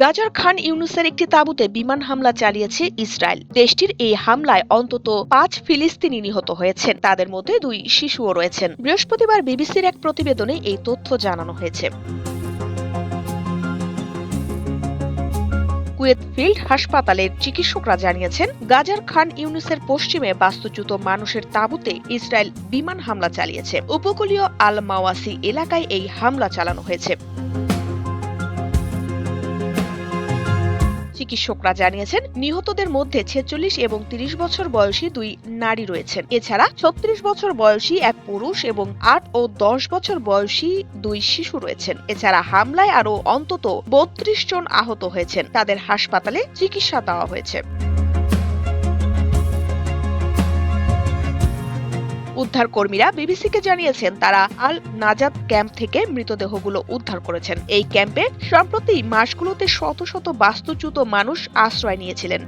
গাজার খান ইউনুসের একটি তাঁবুতে বিমান হামলা চালিয়েছে ইসরায়েল। দেশটির এই হামলায় অন্তত পাঁচ ফিলিস্তিনি নিহত হয়েছেন। তাদের মধ্যে দুই শিশুও রয়েছেন। বৃহস্পতিবার বিবিসির এক প্রতিবেদনে এই তথ্য জানানো হয়েছে। কুয়েত ফিল্ড হাসপাতালের চিকিৎসকরা জানিয়েছেন, গাজার খান ইউনুসের পশ্চিমে বাস্তুচ্যুত মানুষের তাঁবুতে ইসরায়েল বিমান হামলা চালিয়েছে। উপকূলীয় আল মাওয়াসি এলাকায় এই হামলা চালানো হয়েছে। চিকিৎসকরা জানিয়েছেন, নিহতদের মধ্যে ছেচল্লিশ এবং তিরিশ বছর বয়সী দুই নারী রয়েছেন। এছাড়া ছত্রিশ বছর বয়সী এক পুরুষ এবং আট ও দশ বছর বয়সী দুই শিশু রয়েছেন। এছাড়া হামলায় আরও অন্তত বত্রিশ জন আহত হয়েছেন। তাদের হাসপাতালে চিকিৎসা দেওয়া হয়েছে। উদ্ধার কর্মীরা বিবিসিকে জানিয়েছেন, তারা আল নাজাদ ক্যাম্প থেকে মৃতদেহগুলো উদ্ধার করেছেন। এই ক্যাম্পে সম্প্রতি মাসগুলোতে শত শত বাস্তুচ্যুত মানুষ আশ্রয় নিয়েছিলেন।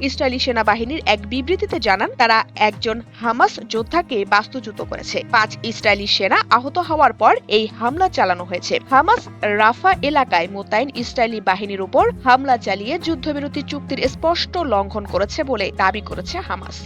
ইসরায়েলি সেনাবাহিনীর এক বিবৃতিতে জানান, তারা একজন হামাস যোদ্ধাকে বাস্তুচ্যুত করেছে। পাঁচ ইসরায়েলি সেনা আহত হওয়ার পর এই হামলা চালানো হয়েছে। হামাস রাফা এলাকায় মোতায়েন ইসরায়েলি বাহিনীর উপর হামলা চালিয়ে যুদ্ধবিরতি চুক্তির স্পষ্ট লঙ্ঘন করেছে বলে দাবি করেছে হামাস।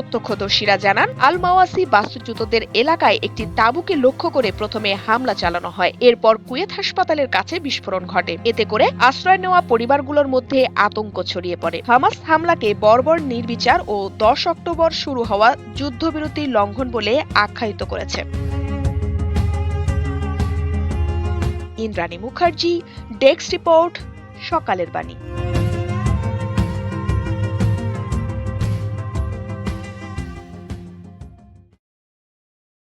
প্রত্যক্ষদর্শীরা জানান আল মাওয়াসি বাস্তুচ্যুতদের এলাকায় একটি তাঁবুকে লক্ষ্য করে প্রথমে হামলা চালানো হয়। এরপর কুয়েত হাসপাতালের কাছে বিস্ফোরণ ঘটে। এতে করে আশ্রয় নেওয়া পরিবারগুলোর মধ্যে আতঙ্ক ছড়িয়ে পড়ে। হামাস হামলাকে বর্বর নির্বিচার ও দশ অক্টোবর শুরু হওয়া যুদ্ধবিরতি লঙ্ঘন বলে আখ্যায়িত করেছে। ইন্দ্রাণী মুখার্জি, ডেস্ক রিপোর্ট, সকালের বাণী।